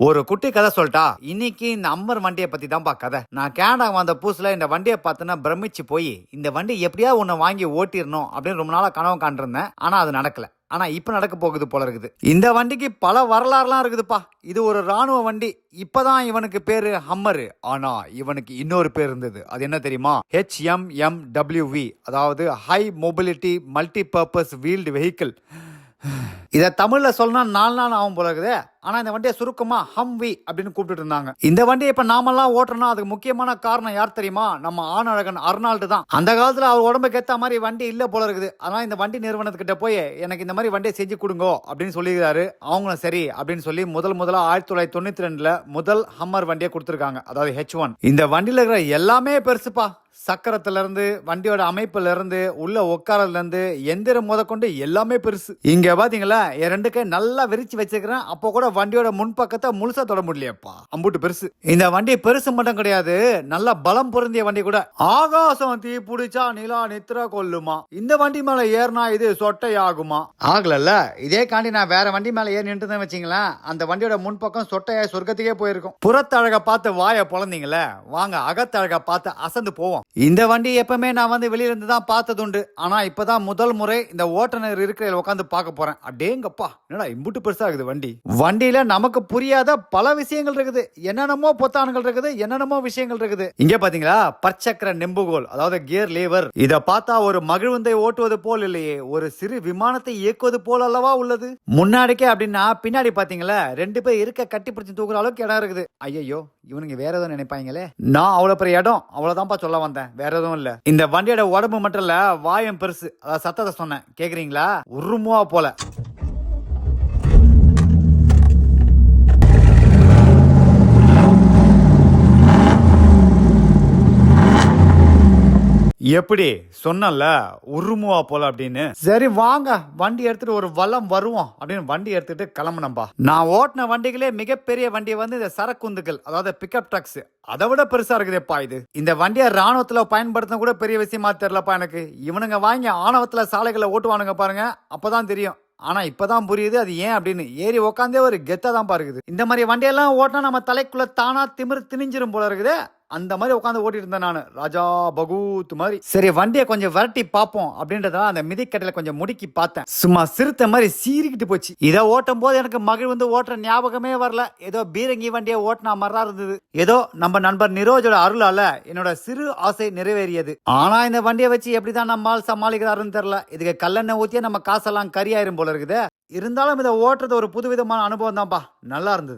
ஒரு குட்டி கதை சொல்லிட்டா இன்னைக்கு இந்த அம்மர் வண்டியை பத்தி தான்ப்பா கதை. நான் கேனடா வந்த புதுசுல இந்த வண்டியை பார்த்தேன்னா பிரமிச்சு போய் இந்த வண்டி எப்படியா உன்னை வாங்கி ஓட்டிடணும் அப்படின்னு ரொம்ப நாளா கனவு காண்டிருந்தேன் ஆனா அது நடக்கல. ஆனா இப்ப நடக்க போகுது போல இருக்குது. இந்த வண்டிக்கு பல வரலாறுலாம் இருக்குதுப்பா. இது ஒரு ராணுவ வண்டி. இப்பதான் இவனுக்கு பேரு ஹம்மரு ஆனா இவனுக்கு இன்னொரு பேர் இருந்தது. அது என்ன தெரியுமா? H M M W V அதாவது high mobility multi purpose wheeled vehicle இதை தமிழ்ல சொல்லணும் நாலு நாள் ஆகும் போல இருக்குது. ஆனா இந்த வண்டியை சுருக்கமா ஹம்வி அப்படின்னு கூப்பிட்டு இருந்தாங்க. இந்த வண்டியை இப்ப நாமெல்லாம் ஓட்டுறோம்னா அதுக்கு முக்கியமான காரணம் யார் தெரியுமா? நம்ம ஆணழகன் அர்னால்டு தான். அந்த காலத்துல அவர் உடம்புக்கு ஏத்த மாதிரி வண்டி இல்ல போல இருக்குது. ஆனா இந்த வண்டி நிறுவனத்துக்கிட்ட போய் எனக்கு இந்த மாதிரி வண்டியை செஞ்சு கொடுங்கோ அப்படின்னு சொல்லியிருக்காரு அவங்களும் சரி அப்படின்னு சொல்லி முதல் முதல்ல ஆயிரத்தி தொள்ளாயிரத்தி தொண்ணூத்தி ரெண்டுல முதல் ஹம்மர் வண்டியை கொடுத்துருக்காங்க. அதாவது ஹெச் ஒன் இந்த வண்டியில இருக்கிற எல்லாமே பெருசுப்பா. சக்கரத்துல இருந்து வண்டியோட அமைப்புல இருந்து உள்ள உட்காரதுல இருந்து எந்திரம் முதற்கொண்டு எல்லாமே பெருசு. இங்க பாத்தீங்களா என் ரெண்டு கை நல்லா விரிச்சு வச்சிருக்கிறேன். அப்போ கூட வண்டியோட முன்பக்கத்தை முழுசா தொட முடியலையப்பா. அம்புட்டு பெருசு. இந்த வண்டி பெருசு மட்டும் கிடையாது. நல்ல பலம் பொருந்திய வண்டி கூட. ஆகாசம் தீ பிடிச்சா நிலா நித்ரா கொல்லுமா. இந்த வண்டி மேல ஏறினா இது சொட்டை ஆகுமா ஆகலல்ல. இதே காண்டி நான் வேற வண்டி மேல ஏறி நின்று வச்சீங்களேன். அந்த வண்டியோட முன்பக்கம் சொட்டையாய் சொர்க்கத்துக்கே போயிருக்கும். புறத்தழக பார்த்து வாயை பொழந்தீங்களே. வாங்க அகத்தழக பார்த்து அசந்து போவோம். இந்த வண்டி எப்பவுமே நான் வந்து வெளியில இருந்து தான் பார்த்தது உண்டு ஆனா இப்பதான் முதல் முறை இந்த ஓட்டுநர் இருக்கிற உட்காந்து பார்க்க போறேன். அடேங்கப்பா என்னடா இம்புட்டு பெருசா இருக்குது வண்டி? வண்டியில நமக்கு புரியாத பல விஷயங்கள் இருக்குது. என்னென்னமோ பொத்தான்கள் இருக்குது என்னென்னமோ விஷயங்கள் இருக்குது. இங்க பாத்தீங்களா? பற்சக்கர நெம்புகோல் அதாவது கியர் லேவர். இத பார்த்தா ஒரு மகிழ்வந்தை ஓட்டுவது போல் இல்லையே ஒரு சிறு விமானத்தை இயக்குவது போல் அல்லவா உள்ளது? முன்னாடிக்கே அப்படின்னா பின்னாடி பாத்தீங்களா ரெண்டு பேர் இருக்க கட்டி பிடிச்சி தூக்குற அளவுக்கு இடம் இருக்குது. ஐயோ இவனுங்க வேற எதுவும் நினைப்பாங்களே? நான் அவ்வளவு பெரிய இடம் அவ்வளவுதான்ப்பா சொல்ல வந்தேன் வேற எதுவும் இல்ல. இந்த வண்டியோட உடம்பு மட்டும் இல்ல வாயம் பெருசு. அதாவது சத்தத்தை சொன்னேன் கேக்குறீங்களா? உருமுவா போல. எப்படி? சொன்னல உருமுவா போல அப்படின்னு. சரி வாங்க. வண்டி எடுத்துட்டு ஒரு வளம் வருவோம். அப்படின்னு வண்டி எடுத்துட்டு கிளம்புனம்பா. நான் ஓட்டின வண்டிகளே மிகப்பெரிய வண்டி வந்து இந்த சரக்குந்துகள் அதாவது பிக்கப் ட்ரக்ஸ் அதை விட பெருசா இருக்குதேப்பா இது. இந்த வண்டியை ராணுவத்துல பயன்படுத்தின கூட பெரிய விஷயமா தெரியலப்பா எனக்கு. இவனுங்க வாங்கி ஆணவத்துல சாலைகளை ஓட்டுவானுங்க பாருங்க. அப்பதான் தெரியும். ஆனா இப்பதான் புரியுது அது ஏன் அப்படின்னு. ஏறி உக்காந்தே ஒரு கெத்தா தான் இருக்குது. இந்த மாதிரி வண்டியெல்லாம் ஓட்டினா நம்ம தலைக்குள்ள தானா திமிரு திணிஞ்சிரும் போல இருக்குது. அந்த மாதிரி உட்காந்து ஓட்டிட்டு இருந்தேன் நான். ராஜா பகூத் மாதிரி. சரி வண்டியை கொஞ்சம் விரட்டி பார்ப்போம் அப்படின்றதால அந்த மிதிக்கட்டில கொஞ்சம் முடுக்கி பார்த்தேன். சும்மா சிறுத்தை மாதிரி சீறிக்கிட்டு போச்சு. இதை ஓட்டும் போது எனக்கு மகிழ் வந்து ஓட்டுற ஞாபகமே வரல. ஏதோ பீரங்கி வண்டியை ஓட்டினா மாதிரி இருந்தது. ஏதோ நம்ம நண்பர் நிரோஜோட அருளால என்னோட சிறு ஆசை நிறைவேறியது. ஆனா இந்த வண்டியை வச்சு எப்படிதான் நம்மால் சமாளிக்கிறாருன்னு தெரியல. இதுக்கு கல்லெண்ணெய் ஊத்தியே நம்ம காசெல்லாம் கரியாயிரும் போல இருக்குது. இருந்தாலும் இதை ஓட்டுறது ஒரு புதுவிதமான அனுபவம் தான்ப்பா நல்லா இருந்தது.